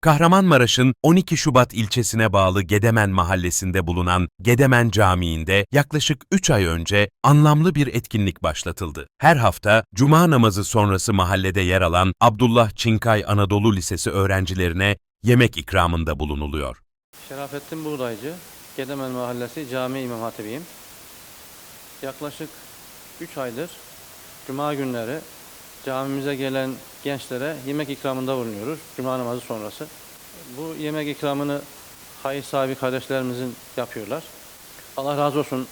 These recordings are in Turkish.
Kahramanmaraş'ın 12 Şubat ilçesine bağlı Gedemen mahallesinde bulunan Gedemen Camii'nde yaklaşık 3 ay önce anlamlı bir etkinlik başlatıldı. Her hafta cuma namazı sonrası mahallede yer alan Abdullah Çinkay Anadolu Lisesi öğrencilerine yemek ikramında bulunuluyor. Şerafettin Buğdaycı, Gedemen Mahallesi Cami İmam Hatibiyim. Yaklaşık 3 aydır Cuma günleri camimize gelen gençlere yemek ikramında bulunuyoruz. Cuma namazı sonrası. Bu yemek ikramını hayır sahibi kardeşlerimizin yapıyorlar. Allah razı olsun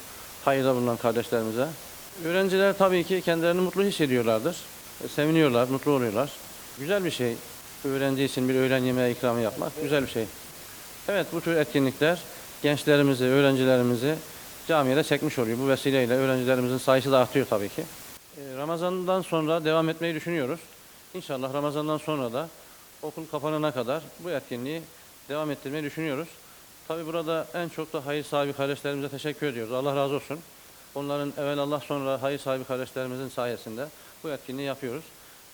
hayırda bulunan kardeşlerimize. Öğrenciler tabii ki kendilerini mutlu hissediyorlardır. E, Seviniyorlar, mutlu oluyorlar. Güzel bir şey. Öğrenci için bir öğlen yemeği ikramı yapmak güzel bir şey. Evet bu tür etkinlikler gençlerimizi, öğrencilerimizi camiye de çekmiş oluyor. Bu vesileyle öğrencilerimizin sayısı da artıyor tabii ki. Ee, Ramazan'dan sonra devam etmeyi düşünüyoruz. İnşallah Ramazan'dan sonra da okul kapanana kadar bu etkinliği devam ettirmeyi düşünüyoruz. Tabii burada en çok da hayır sahibi kardeşlerimize teşekkür ediyoruz. Allah razı olsun. Onların evvel Allah sonra hayır sahibi kardeşlerimizin sayesinde bu etkinliği yapıyoruz.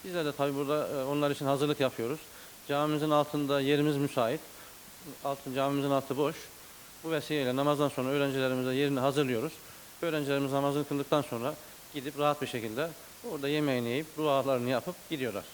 Bizler de tabii burada e, onlar için hazırlık yapıyoruz. Camimizin altında yerimiz müsait altın camimizin altı boş. Bu vesileyle namazdan sonra öğrencilerimize yerini hazırlıyoruz. Öğrencilerimiz namazını kıldıktan sonra gidip rahat bir şekilde orada yemeğini yiyip dualarını yapıp gidiyorlar.